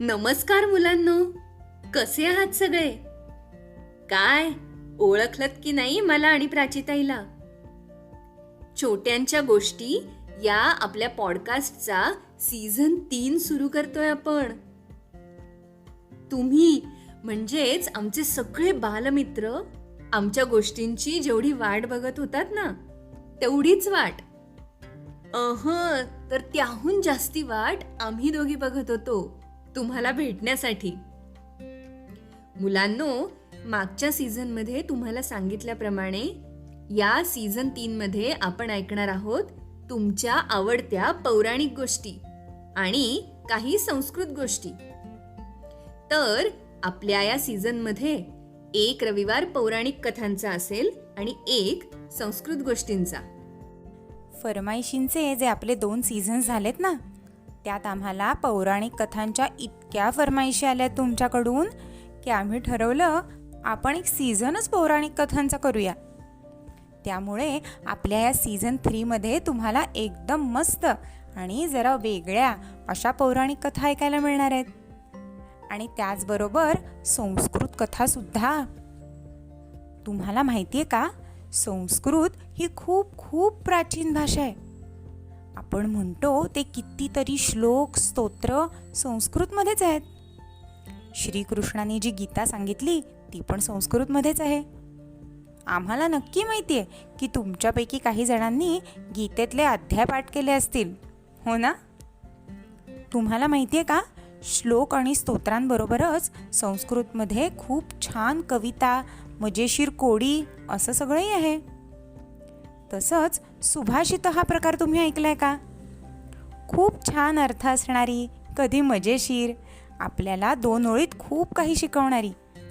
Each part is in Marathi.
नमस्कार मुलांनो. कसे आहात सगळे? काय? ओळखलत की नाही मला आणि प्राचिताईला? छोट्यांच्या गोष्टी या आपल्या पॉडकास्टचा सीझन तीन सुरू करतोय आपण. तुम्ही म्हणजेच आमचे सगळे बालमित्र आमच्या गोष्टींची जेवढी वाट बघत होतात ना तेवढीच वाट. अह तर त्याहून जास्ती वाट आम्ही दोघी बघत होतो. तुम्हाला भेटण्यासाठी. मुलांनो मागच्या सीझनमध्ये तुम्हाला सांगितल्याप्रमाणे या सीझन तीन मध्ये आपण ऐकणार आहोत तुमच्या आवडत्या पौराणिक गोष्टी आणि काही संस्कृत गोष्टी. तर आपल्या या सीझनमध्ये एक रविवार पौराणिक कथांचा असेल आणि एक संस्कृत गोष्टींचा. फरमाईशींचे जे आपले दोन सीझन्स झालेत ना त्यात आम्हाला पौराणिक कथांच्या इतक्या फरमाईशी आल्या तुमच्याकडून की आम्ही ठरवलं आपण एक सीझनच पौराणिक कथांचा करूया. त्यामुळे आपल्या या सीझन थ्रीमध्ये तुम्हाला एकदम मस्त आणि जरा वेगळ्या अशा पौराणिक कथा ऐकायला मिळणार आहेत. आणि त्याचबरोबर संस्कृत कथासुद्धा तुम्हाला माहिती आहे का? संस्कृत ही खूप खूप प्राचीन भाषा आहे. आपण म्हणतो ते कितीतरी श्लोक स्तोत्र संस्कृतमध्येच आहेत. श्रीकृष्णाने जी गीता सांगितली ती पण संस्कृतमध्येच आहे. आम्हाला नक्की माहिती आहे की तुमच्यापैकी काही जणांनी गीतेतले अध्याय पाठ केले असतील. हो ना? तुम्हाला माहिती आहे का? श्लोक आणि स्तोत्रांबरोबरच संस्कृतमध्ये खूप छान कविता मजेशीर कोडी असं सगळंही आहे. तसंच सुभाषित हा प्रकार तुम्ही ऐकलाय का? खूप छान अर्थ असणारी कधी मजेशीर आपल्याला दोन ओळीत खूप काही शिकवणारी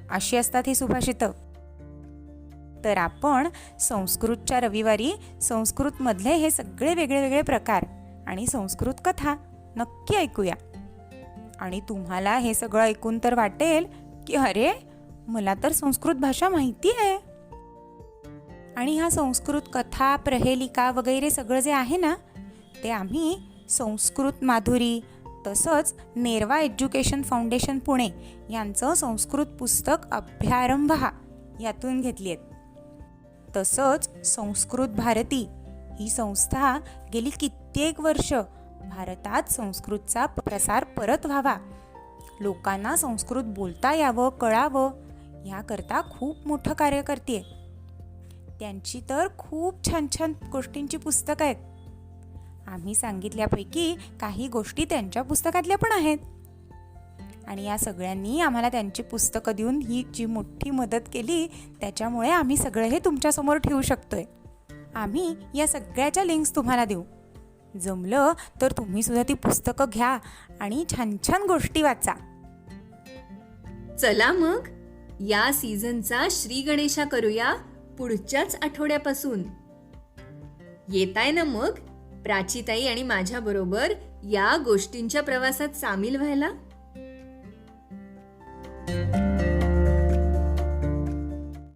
अशी असतात ही सुभाषितं. तर आपण संस्कृतच्या रविवारी संस्कृतमधले हे सगळे वेगळे वेगळे प्रकार आणि संस्कृत कथा नक्की ऐकूया. आणि तुम्हाला हे सगळं ऐकून तर वाटेल की अरे मला तर संस्कृत भाषा माहिती आहे. आणि ह्या संस्कृत कथा प्रहेलिका वगैरे सगळं जे आहे ना ते आम्ही संस्कृत माधुरी तसंच नेरवा एज्युकेशन फाउंडेशन पुणे यांचं संस्कृत पुस्तक अभ्यारंभ हा यातून घेतली आहेत. तसंच संस्कृत भारती ही संस्था गेली कित्येक वर्ष भारतात संस्कृतचा प्रसार परत व्हावा. लोकांना संस्कृत बोलता यावं कळावं याकरता खूप मोठं कार्य करते त्यांची तर खूप छान छान गोष्टींची पुस्तकं आहेत. आम्ही सांगितल्यापैकी काही गोष्टी त्यांच्या पुस्तकातल्या पण आहेत. आणि या सगळ्यांनी आम्हाला त्यांची पुस्तकं देऊन ही जी मोठी मदत केली त्याच्यामुळे आम्ही सगळं हे तुमच्यासमोर ठेवू शकतोय. आम्ही या सगळ्याच्या लिंक्स तुम्हाला देऊ. जमलं तर तुम्हीसुद्धा ती पुस्तकं घ्या आणि छान छान गोष्टी वाचा. चला मग या सीझनचा श्री गणेशा करूया. पुढच्याच आठवड्यापासून. येताय ना मग? प्राचीताई आणि माझ्याबरोबर या गोष्टींच्या प्रवासात सामील व्हायला?